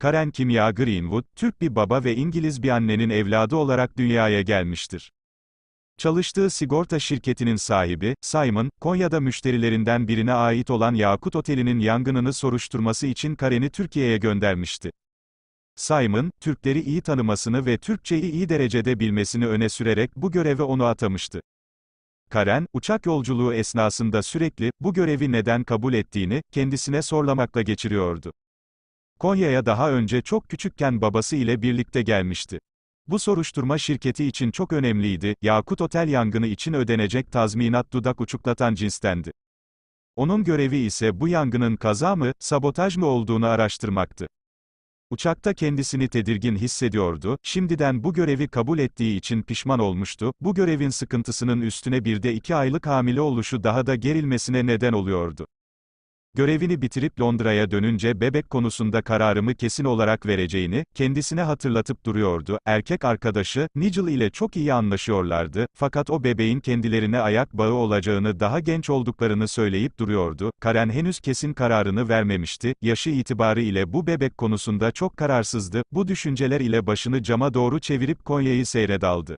Karen Kimya Greenwood, Türk bir baba ve İngiliz bir annenin evladı olarak dünyaya gelmiştir. Çalıştığı sigorta şirketinin sahibi, Simon, Konya'da müşterilerinden birine ait olan Yakut Oteli'nin yangınını soruşturması için Karen'i Türkiye'ye göndermişti. Simon, Türkleri iyi tanımasını ve Türkçeyi iyi derecede bilmesini öne sürerek bu göreve onu atamıştı. Karen, uçak yolculuğu esnasında sürekli, bu görevi neden kabul ettiğini, kendisine sorlamakla geçiriyordu. Konya'ya daha önce çok küçükken babası ile birlikte gelmişti. Bu soruşturma şirketi için çok önemliydi, Yakut Otel yangını için ödenecek tazminat dudak uçuklatan cinstendi. Onun görevi ise bu yangının kaza mı, sabotaj mı olduğunu araştırmaktı. Uçakta kendisini tedirgin hissediyordu, şimdiden bu görevi kabul ettiği için pişman olmuştu, bu görevin sıkıntısının üstüne bir de iki aylık hamile oluşu daha da gerilmesine neden oluyordu. Görevini bitirip Londra'ya dönünce bebek konusunda kararımı kesin olarak vereceğini, kendisine hatırlatıp duruyordu. Erkek arkadaşı, Nigel ile çok iyi anlaşıyorlardı, fakat o bebeğin kendilerine ayak bağı olacağını daha genç olduklarını söyleyip duruyordu. Karen henüz kesin kararını vermemişti, yaşı itibarı ile bu bebek konusunda çok kararsızdı, bu düşünceler ile başını cama doğru çevirip Konya'yı seyredaldı.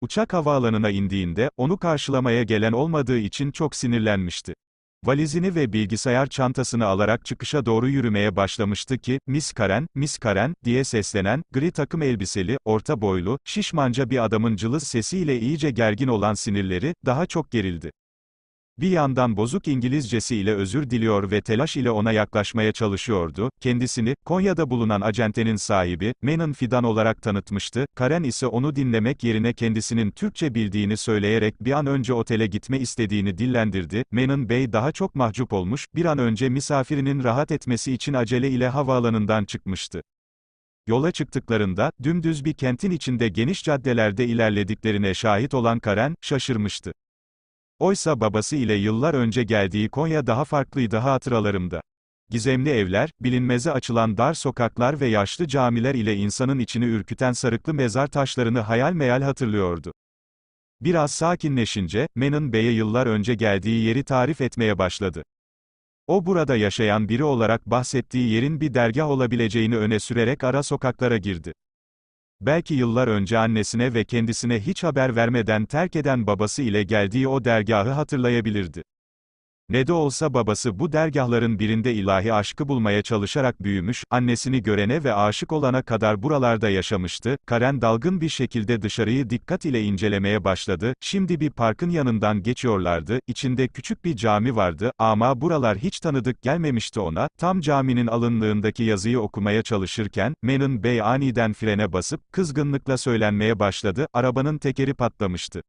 Uçak havaalanına indiğinde, onu karşılamaya gelen olmadığı için çok sinirlenmişti. Valizini ve bilgisayar çantasını alarak çıkışa doğru yürümeye başlamıştı ki, Miss Karen, Miss Karen, diye seslenen, gri takım elbiseli, orta boylu, şişmanca bir adamın cılız sesiyle iyice gergin olan sinirleri, daha çok gerildi. Bir yandan bozuk İngilizcesi ile özür diliyor ve telaş ile ona yaklaşmaya çalışıyordu, kendisini, Konya'da bulunan acentenin sahibi, Menon Fidan olarak tanıtmıştı, Karen ise onu dinlemek yerine kendisinin Türkçe bildiğini söyleyerek bir an önce otele gitme istediğini dillendirdi, Menon Bey daha çok mahcup olmuş, bir an önce misafirinin rahat etmesi için acele ile havaalanından çıkmıştı. Yola çıktıklarında, dümdüz bir kentin içinde geniş caddelerde ilerlediklerine şahit olan Karen, şaşırmıştı. Oysa babası ile yıllar önce geldiği Konya daha farklıydı hatıralarımda. Gizemli evler, bilinmeze açılan dar sokaklar ve yaşlı camiler ile insanın içini ürküten sarıklı mezar taşlarını hayal meyal hatırlıyordu. Biraz sakinleşince, Menon Bey'e yıllar önce geldiği yeri tarif etmeye başladı. O burada yaşayan biri olarak bahsettiği yerin bir dergah olabileceğini öne sürerek ara sokaklara girdi. Belki yıllar önce annesine ve kendisine hiç haber vermeden terk eden babası ile geldiği o dergahı hatırlayabilirdi. Ne de olsa babası bu dergahların birinde ilahi aşkı bulmaya çalışarak büyümüş, annesini görene ve aşık olana kadar buralarda yaşamıştı. Karen dalgın bir şekilde dışarıyı dikkat ile incelemeye başladı. Şimdi bir parkın yanından geçiyorlardı. İçinde küçük bir cami vardı ama buralar hiç tanıdık gelmemişti ona. Tam caminin alınlığındaki yazıyı okumaya çalışırken, Menon Bey aniden frene basıp, kızgınlıkla söylenmeye başladı, arabanın tekeri patlamıştı.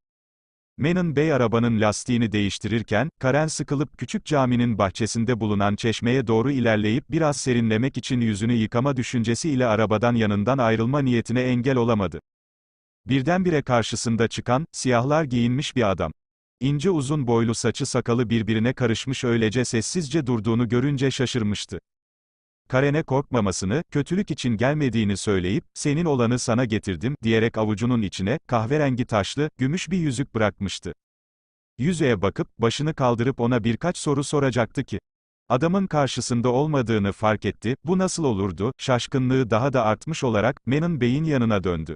Menon Bey arabanın lastiğini değiştirirken, Karen sıkılıp küçük caminin bahçesinde bulunan çeşmeye doğru ilerleyip biraz serinlemek için yüzünü yıkama düşüncesiyle arabadan yanından ayrılma niyetine engel olamadı. Birdenbire karşısında çıkan, siyahlar giyinmiş bir adam. İnce uzun boylu saçı sakalı birbirine karışmış öylece sessizce durduğunu görünce şaşırmıştı. Karen'e korkmamasını, kötülük için gelmediğini söyleyip, senin olanı sana getirdim, diyerek avucunun içine, kahverengi taşlı, gümüş bir yüzük bırakmıştı. Yüzüğe bakıp, başını kaldırıp ona birkaç soru soracaktı ki. Adamın karşısında olmadığını fark etti, bu nasıl olurdu, şaşkınlığı daha da artmış olarak, Menon Bey'in yanına döndü.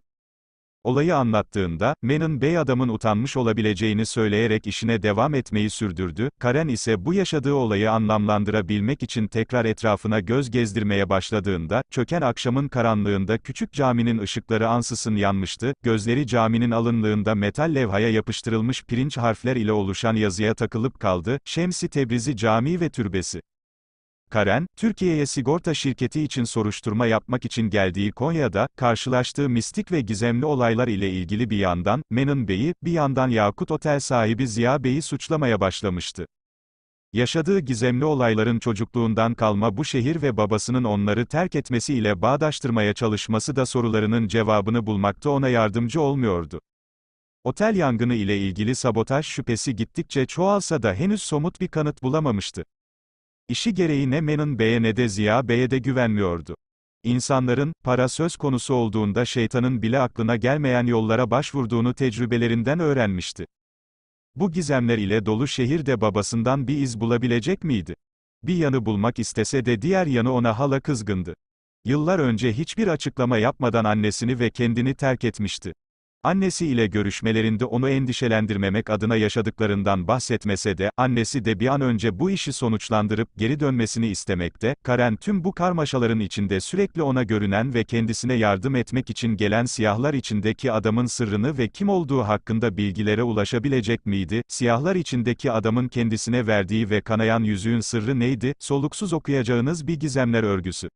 Olayı anlattığında, Menon Bey adamın utanmış olabileceğini söyleyerek işine devam etmeyi sürdürdü, Karen ise bu yaşadığı olayı anlamlandırabilmek için tekrar etrafına göz gezdirmeye başladığında, çöken akşamın karanlığında küçük caminin ışıkları ansısın yanmıştı, gözleri caminin alınlığında metal levhaya yapıştırılmış pirinç harfler ile oluşan yazıya takılıp kaldı, Şemsi Tebrizi Camii ve Türbesi. Karen, Türkiye'ye sigorta şirketi için soruşturma yapmak için geldiği Konya'da, karşılaştığı mistik ve gizemli olaylar ile ilgili bir yandan, Menon Bey'i, bir yandan Yakut Otel sahibi Ziya Bey'i suçlamaya başlamıştı. Yaşadığı gizemli olayların çocukluğundan kalma bu şehir ve babasının onları terk etmesiyle bağdaştırmaya çalışması da sorularının cevabını bulmakta ona yardımcı olmuyordu. Otel yangını ile ilgili sabotaj şüphesi gittikçe çoğalsa da henüz somut bir kanıt bulamamıştı. İşi gereği ne Menon Bey'e ne de Ziya Bey'e de güvenmiyordu. İnsanların, para söz konusu olduğunda şeytanın bile aklına gelmeyen yollara başvurduğunu tecrübelerinden öğrenmişti. Bu gizemler ile dolu şehirde babasından bir iz bulabilecek miydi? Bir yanı bulmak istese de diğer yanı ona hala kızgındı. Yıllar önce hiçbir açıklama yapmadan annesini ve kendini terk etmişti. Annesi ile görüşmelerinde onu endişelendirmemek adına yaşadıklarından bahsetmese de, annesi de bir an önce bu işi sonuçlandırıp geri dönmesini istemekte, Karen tüm bu karmaşaların içinde sürekli ona görünen ve kendisine yardım etmek için gelen siyahlar içindeki adamın sırrını ve kim olduğu hakkında bilgilere ulaşabilecek miydi? Siyahlar içindeki adamın kendisine verdiği ve kanayan yüzüğün sırrı neydi? Soluksuz okuyacağınız bir gizemler örgüsü.